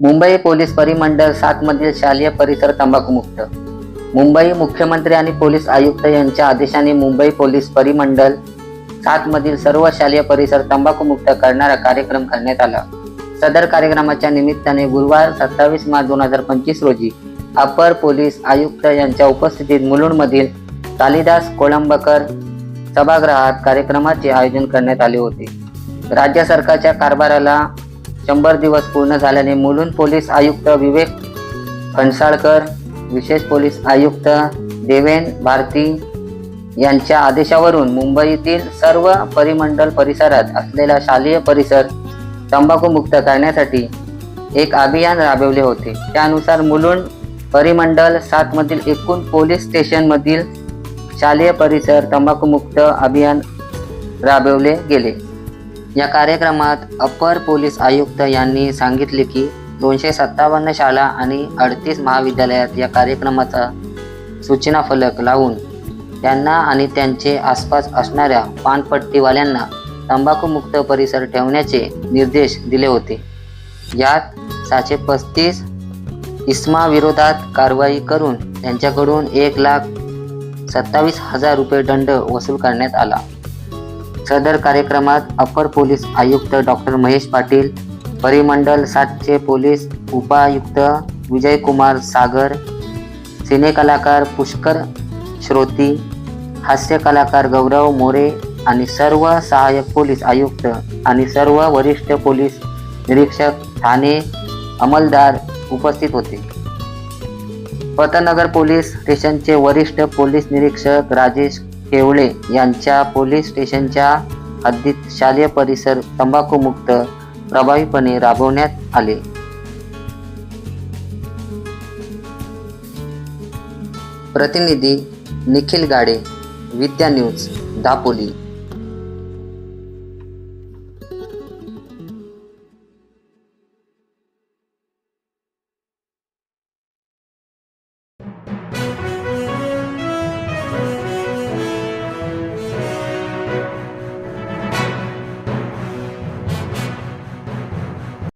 Mumbai police परिमंडळ सात मधील शालेय परिसर तंबाखूमुक्त. मुंबई मुख्यमंत्री आणि पोलीस आयुक्त यांच्या आदेशाने मुंबई पोलीस परिमंडळ सात मधील सर्व शालेय परिसर तंबाखूमुक्त करणारा कार्यक्रम करण्यात आला. सदर कार्यक्रमाच्या निमित्ताने गुरुवार सत्तावीस मार्च दोन हजार पंचवीस रोजी अपर पोलीस आयुक्त यांच्या उपस्थितीत मुलुंडमधील कालिदास कोळंबकर सभागृहात कार्यक्रमाचे आयोजन करण्यात आले होते. राज्य सरकारच्या कारभाराला शंभर दिवस पूर्ण झाल्याने मुलुंड पोलीस आयुक्त विवेक फणसाळकर विशेष पोलीस आयुक्त देवेन भारती यांच्या आदेशावरून मुंबईतील सर्व परिमंडल परिसरात असलेला शालेय परिसर तंबाखूमुक्त करण्यासाठी एक अभियान राबवले होते. त्यानुसार मुलुंड परिमंडल सातमधील एकूण पोलीस स्टेशनमधील शालेय परिसर तंबाखूमुक्त अभियान राबवले गेले. या कार्यक्रमात अपर पोलीस आयुक्त यांनी सांगितले की दोनशे सत्तावन्न शाळा आणि अडतीस महाविद्यालयात या कार्यक्रमाचा सूचना फलक लावून त्यांना आणि त्यांचे आसपास असणाऱ्या पानपट्टीवाल्यांना तंबाखूमुक्त परिसर ठेवण्याचे निर्देश दिले होते. यात सहाशे पस्तीस इस्माविरोधात कारवाई करून त्यांच्याकडून एक लाख सत्तावीस हजार रुपये दंड वसूल करण्यात आला. सदर कार्यक्रमात अपर पोलीस आयुक्त डॉक्टर महेश पाटील परिमंडल सातचे पोलीस उपायुक्त विजयकुमार सागर सिनेकलाकार पुष्कर श्रोती हास्य कलाकार गौरव मोरे आणि सर्व सहाय्यक पोलीस आयुक्त आणि सर्व वरिष्ठ पोलीस निरीक्षक ठाणे अंमलदार उपस्थित होते. पतनगर पोलीस स्टेशनचे वरिष्ठ पोलीस निरीक्षक राजेश केवळे यांच्या पोलीस स्टेशनच्या हद्दीत शालेय परिसर तंबाखूमुक्त प्रभावीपणे राबवण्यात आले. प्रतिनिधी निखिल गाडे विद्या न्यूज दापोली.